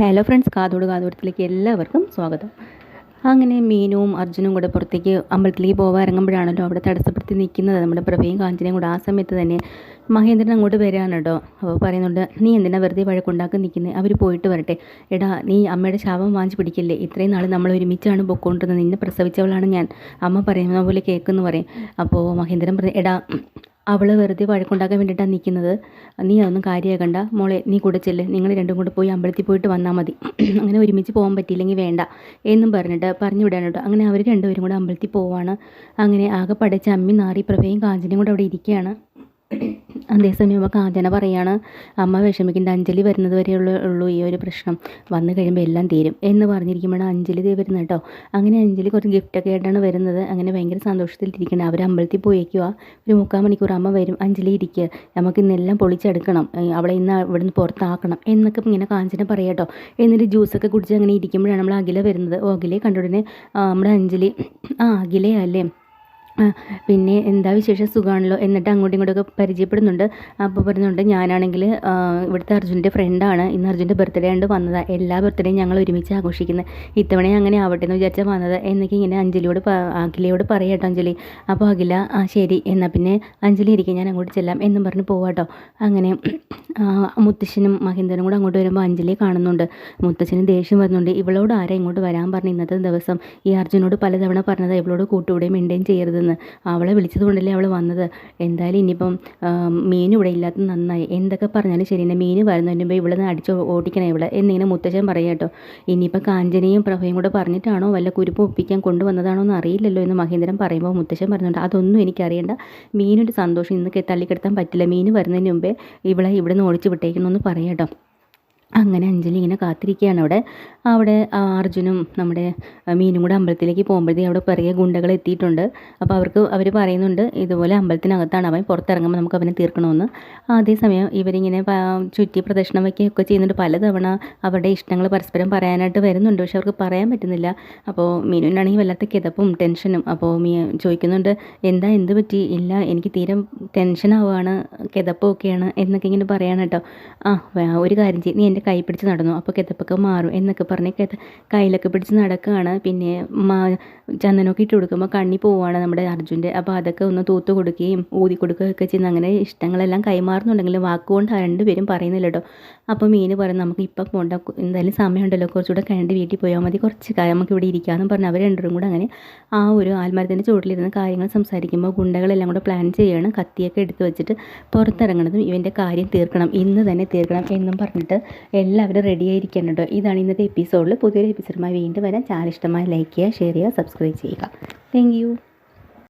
Hello friends കാതോട് കാതോടത്തിലേക്ക് എല്ലാവർക്കും സ്വാഗതം. അങ്ങനെ മീനുവും അർജുനും കൂടെ പുറത്തേക്ക് അമ്പലത്തിലേക്ക് പോകാൻ ഇറങ്ങുമ്പോഴാണല്ലോ അവിടെ തടസ്സപ്പെടുത്തി നിൽക്കുന്നത്. നമ്മുടെ പ്രഭയും കാഞ്ചനയും കൂടെ ആ സമയത്ത് തന്നെ മഹേന്ദ്രൻ അങ്ങോട്ട് വരികയാണ് അപ്പോൾ പറയുന്നുണ്ട് നീ എന്തിനാ വെറുതെ വഴക്കുണ്ടാക്കി നിൽക്കുന്നത് അവർ പോയിട്ട് വരട്ടെ. എടാ നീ അമ്മയുടെ ശാപം വാങ്ങിച്ച് പിടിക്കില്ലേ? ഇത്രയും നാൾ നമ്മൾ ഒരുമിച്ചാണ് പൊക്കോണ്ടിരുന്നത്. നിന്നെ പ്രസവിച്ചവളാണ് ഞാൻ. അമ്മ പറയുന്ന പോലെ കേൾക്കുന്നു പറയും. അപ്പോൾ മഹേന്ദ്രൻ പറയും എടാ അവൾ വെറുതെ വഴക്കുണ്ടാക്കാൻ വേണ്ടിയിട്ടാണ് നിൽക്കുന്നത് നീ അതൊന്നും കാര്യമാക്കണ്ട മോളെ നീ കൂടെ ചെല്ല്. നിങ്ങൾ രണ്ടും കൂടെ പോയി അമ്പലത്തിൽ പോയിട്ട് വന്നാൽ മതി. അങ്ങനെ ഒരുമിച്ച് പോകാൻ പറ്റിയില്ലെങ്കിൽ വേണ്ട. എന്നും പറഞ്ഞിട്ട് പറഞ്ഞു വിടാൻ കേട്ടോ അങ്ങനെ അവർ രണ്ടുപേരും കൂടെ അമ്പലത്തിൽ പോവാണ്. അങ്ങനെ ആകെ പടച്ച അമ്മി നാറി പ്രഭയും കാഞ്ചനയും കൂടെ അവിടെ ഇരിക്കുകയാണ്. അതേസമയം അപ്പോൾ കാഞ്ചന പറയാണ് അമ്മ വിഷമിക്കേണ്ട അഞ്ജലി വരുന്നത് വരെയുള്ള ഉള്ളൂ ഈ ഒരു പ്രശ്നം. വന്നു കഴിയുമ്പോൾ എല്ലാം തീരും. എന്ന് പറഞ്ഞിരിക്കുമ്പോഴാണ് അഞ്ജലി ദേ വരുന്നത് കേട്ടോ. അങ്ങനെ അഞ്ജലി കുറച്ച് ഗിഫ്റ്റൊക്കെ ആയിട്ടാണ് വരുന്നത്. അങ്ങനെ ഭയങ്കര സന്തോഷത്തിലിരിക്കണം അവർ അമ്പലത്തിൽ പോയേക്കുക ഒരു മുക്കാൽ മണിക്കൂർ അമ്മ വരും അഞ്ജലി ഇരിക്കുക നമുക്ക് ഇന്നെല്ലാം പൊളിച്ചെടുക്കണം. അവളെ ഇന്ന് ഇവിടെ നിന്ന് പുറത്താക്കണം. എന്നൊക്കെ ഇങ്ങനെ കാഞ്ചന പറയാം കേട്ടോ. എന്നിട്ട് ജ്യൂസൊക്കെ കുടിച്ച് അങ്ങനെ ഇരിക്കുമ്പോഴാണ് നമ്മൾ അഖില വരുന്നത്. ഓ അഖിലെ കണ്ടുടനെ? നമ്മുടെ അഞ്ജലി ആ അഖിലയല്ലേ? പിന്നെ എന്താ വിശേഷം? സുഖമാണല്ലോ എന്നിട്ട് അങ്ങോട്ടും ഇങ്ങോട്ടൊക്കെ പരിചയപ്പെടുന്നുണ്ട്. അപ്പോൾ പറയുന്നുണ്ട് ഞാനാണെങ്കിൽ ഇവിടുത്തെ അർജുന്റെ ഫ്രണ്ടാണ് ഇന്ന് അർജുന്റെ ബർത്ത്ഡേ ആണ്ട് വന്നതാണ് എല്ലാ ബർത്ത്ഡേയും ഞങ്ങൾ ഒരുമിച്ച് ആഘോഷിക്കുന്നത് ഇത്തവണ അങ്ങനെ ആവട്ടെ എന്ന് വിചാരിച്ചാൽ വന്നത്. എന്നൊക്കെ ഇങ്ങനെ അഞ്ജലിയോട് അഖിലയോട് പറയാട്ടോ അഞ്ജലി. അപ്പോൾ അഖില ആ ശരി. എന്നാൽ പിന്നെ അഞ്ജലി ഇരിക്കും ഞാൻ അങ്ങോട്ട് ചെല്ലാം എന്നും പറഞ്ഞ് പോവാട്ടോ അങ്ങനെ മുത്തശ്ശനും മഹേന്ദ്രനും കൂടെ അങ്ങോട്ട് വരുമ്പോൾ അഞ്ജലിയെ കാണുന്നുണ്ട്. മുത്തശ്ശനും ദേഷ്യം വരുന്നുണ്ട്. ഇവളോട് ആരാ ഇങ്ങോട്ട് വരാൻ പറഞ്ഞു ഇന്നത്തെ ദിവസം? ഈ അർജുനോട് പലതവണ പറഞ്ഞത്. ഇവളോട് കൂട്ടുകൂടെ മെയിന്റെയിൻ ചെയ്യരുതെന്ന്. വന്ന് അവളെ വിളിച്ചത് കൊണ്ടല്ലേ അവൾ വന്നത്? എന്തായാലും ഇനിയിപ്പം മീൻ ഇവിടെ ഇല്ലാത്ത നന്നായി. എന്തൊക്കെ പറഞ്ഞാലും ശരി മീൻ വരുന്നതിന് മുമ്പ് ഇവിടെ നിന്ന് അടിച്ച് ഓടിക്കണം ഇവിടെ എന്നിങ്ങനെ മുത്തച്ഛൻ പറയാം കേട്ടോ ഇനിയിപ്പോൾ കാഞ്ചനയും പ്രഭയും കൂടെ പറഞ്ഞിട്ടാണോ വല്ല കുരുപ്പ് ഒപ്പിക്കാൻ കൊണ്ടുവന്നതാണോ എന്ന് അറിയില്ലല്ലോ എന്ന് മഹേന്ദ്രൻ പറയുമ്പോൾ മുത്തച്ഛൻ പറഞ്ഞുകൊണ്ട് അതൊന്നും എനിക്കറിയണ്ട. മീനൊരു സന്തോഷം ഇന്ന് തള്ളിക്കെടുത്താൻ പറ്റില്ല. മീൻ വരുന്നതിന് മുമ്പേ ഇവളെ ഇവിടെ നിന്ന് ഓടിച്ച് വിട്ടേക്കണമെന്ന് പറയാം കേട്ടോ. അങ്ങനെ അഞ്ജലി ഇങ്ങനെ കാത്തിരിക്കുകയാണ് അവിടെ. അവിടെ അർജുനും നമ്മുടെ മീനും കൂടെ അമ്പലത്തിലേക്ക് പോകുമ്പോഴത്തേക്ക് അവിടെ പിറകെ ഗുണ്ടകൾ എത്തിയിട്ടുണ്ട്. അപ്പോൾ അവർക്ക് അവർ പറയുന്നുണ്ട് ഇതുപോലെ അമ്പലത്തിനകത്താണ് അവൻ പുറത്തിറങ്ങുമ്പോൾ നമുക്ക് അവനെ തീർക്കണമെന്ന്. അതേസമയം ഇവരിങ്ങനെ ചുറ്റി പ്രദക്ഷിണം വയ്ക്കുകയൊക്കെ ചെയ്യുന്നുണ്ട്. പലതവണ അവരുടെ ഇഷ്ടങ്ങൾ പരസ്പരം പറയാനായിട്ട് വരുന്നുണ്ട്. പക്ഷെ അവർക്ക് പറയാൻ പറ്റുന്നില്ല. അപ്പോൾ മീനുവിനാണെങ്കിൽ വല്ലാത്ത കിതപ്പും ടെൻഷനും. അപ്പോൾ മീ ചോദിക്കുന്നുണ്ട് എന്താ എന്ത് പറ്റി? ഇല്ല എനിക്ക് തീരെ ടെൻഷനാവുകയാണ് കിതപ്പൊക്കെയാണ് എന്നൊക്കെ ഇങ്ങനെ പറയാണ് കേട്ടോ. ആ ഒരു കാര്യം ചെയ്യും. നീ എന്റെ കൈ പിടിച്ച് നടന്നു. അപ്പോൾ കിതപ്പൊക്കെ മാറും എന്നൊക്കെ പറഞ്ഞ് കിത കയ്യിലൊക്കെ പിടിച്ച് നടക്കുകയാണ് പിന്നെ മാ ചന്ദനമൊക്കെ ഇട്ട് കൊടുക്കുമ്പോൾ കണ്ണി പോവുകയാണ് നമ്മുടെ അർജുന്റെ. അപ്പോൾ അതൊക്കെ ഒന്ന് തൂത്ത് കൊടുക്കുകയും ഊതി കൊടുക്കുകയൊക്കെ ചെയ്യുന്ന അങ്ങനെ ഇഷ്ടങ്ങളെല്ലാം കൈമാറുന്നുണ്ടെങ്കിൽ വാക്കുകൊണ്ട് രണ്ടുപേരും പറയുന്നില്ല കേട്ടോ അപ്പോൾ മീൻ പറയുന്നത് നമുക്ക് ഇപ്പം പോകണ്ട എന്തായാലും സമയമുണ്ടല്ലോ. കുറച്ചുകൂടെ കഴിഞ്ഞിട്ട് വീട്ടിൽ പോയാൽ മതി. കുറച്ച് കാര്യം നമുക്ക് ഇവിടെ ഇരിക്കാമെന്ന് പറഞ്ഞ് അവർ രണ്ടുപേരും കൂടെ അങ്ങനെ ആ ഒരു ആൽമരത്തിന്റെ ചുവട്ടിലിരുന്ന് കാര്യങ്ങൾ സംസാരിക്കുമ്പോൾ ഗുണ്ടകളെല്ലാം കൂടെ പ്ലാൻ ചെയ്യണം. കത്തിയൊക്കെ എടുത്ത് വെച്ചിട്ട് പുറത്തിറങ്ങണതും ഇവന്റെ കാര്യം തീർക്കണം. ഇന്ന് തന്നെ തീർക്കണം എന്നും പറഞ്ഞിട്ട് എല്ലാവരും റെഡി കേട്ടോ ഇതാണ് ഇന്നത്തെ എപ്പിസോഡിൽ പുതിയൊരു എപ്പിസോഡുമായി വീണ്ടും വരാൻ ചാനൽ ഇഷ്ടമായി ലൈക്ക് ചെയ്യുക ഷെയർ ചെയ്യുക സബ്സ്ക്രൈബ് ചെയ്യുക. താങ്ക്